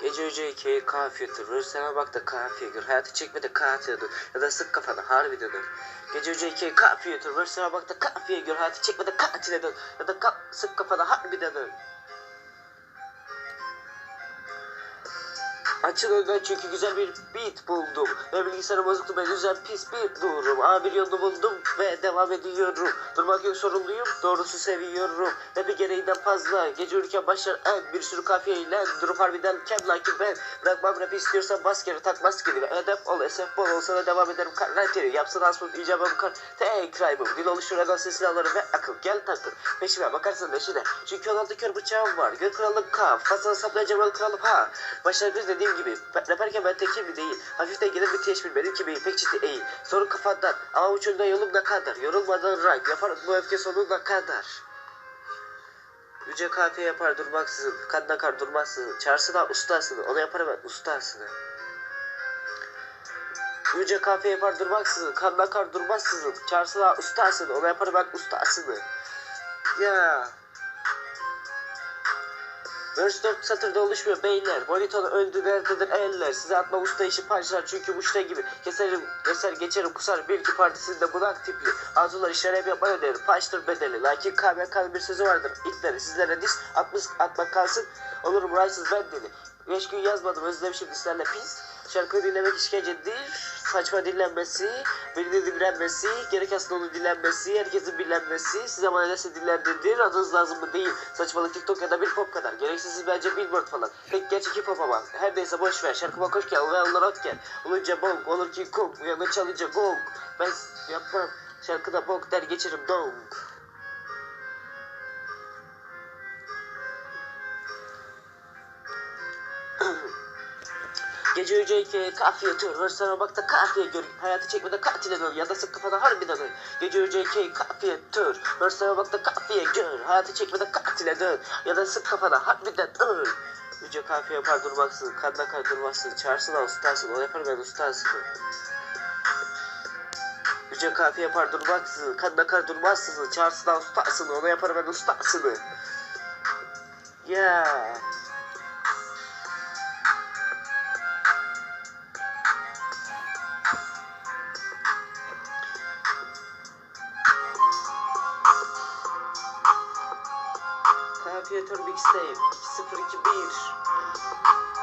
Gece önce hikaye kafiye durur. Sana bak da kafiye gör. Hayatı çekme de kafiye dur. Ya da sık kafana harbiden dur. Gece önce hikaye kafiye durur. Sana bak da kafiye gör. Hayatı çekme de katile dön. Ya da ka sık kafana harbiden dön. Açın önden çünkü güzel bir beat buldum. Ve bilgisayarım bozuktu ben güzel pis bir durum. Ama bir yolunu buldum ve devam ediyorum. Durmak yok sorumluyum doğrusu seviyorum. Ve bir gereğinden fazla. Gece uyurken başlar en bir sürü kafiye ile durup harbiden kem like ben. Bırakmam rap istiyorsan bas geri tak maskeli. Ve edep ol esef bol olsa da devam ederim karanteri. Yapsın asmım icabım kar. Tek raybım. Dil oluştur eden sesini alırım ve akıl. Gel takıl. Peşime bakarsın leşine. Çünkü 16 kör bıçağım var. Gök krallık kaf. Fasana saplayacağım kralım ha. Başlangıç dediğim gibi. Raparken ben tekil bir değil. Hafiften gelir bir teşbir benim gibi pek ciddi değil. Sorun kafandan. Ama uçunda yolum ne kadar. Yorulmadan rank. Yaparım bu öfke sonuna kadar. Yüce kafe yapar durmaksızın. Kan akar durmazsın. Çağırsın ustasını. Onu yaparım ben ustasını. Yüce kafe yapar durmaksızın. Kan akar durmazsın. Çağırsın ustasını. Onu yaparım ben ustasını. Ya. Verse 4 satırda oluşmuyor beyler. Monitonu öldü nerededir eller. Size atma usta işi parçalar çünkü muşta gibi. Keserim, keser geçerim kusar. Bir iki partisinde bunak tipli. Arzular işler hep yapar öderim. Paçtır bedeli. Lakin KBK'nın bir sözü vardır. İtleri sizlere dis atmış atmak kalsın. Olurum raysız ben deli. Beş gün yazmadım özlemişim dislerle pis. Şarkıyı dinlemek işkencedir. Saçma dinlenmesi, birinin dinlenmesi, gerek aslında onun dinlenmesi, herkesin bilinmesi, size bana neyse dinlendirdir, adınız lazım mı değil. Saçmalık TikTok ya da bir pop kadar. Gereksiz bence billboard falan. Pek gerçek hip hop ama. Her neyse boş ver. Şarkıma koş gel ve olarak gel. Olunca bong, olur ki kong, uyanır çalınca gong. Ben yapmam. Şarkıda bong der geçerim dong. Gece iki kafiye tür ver sana bak da kafiye gör hayatı çekmede katile dön. Ya da sık kafana harbiden dön. Gece iki kafiye tür ver sana bak da kafiye gör. Hayatı çekmede katile dön. Ya da sık kafana harbiden dön. Yüce kafiye yapar durmaksın kanına kar durmazsın çağırsın ha ustasın o yapar ben ustasın Yüce kafiye yapar durmaksın kanına kar durmazsın çağırsın ha ustasın onu yapar ben ustasını Yeah. Kafiyatör Mixtape 2021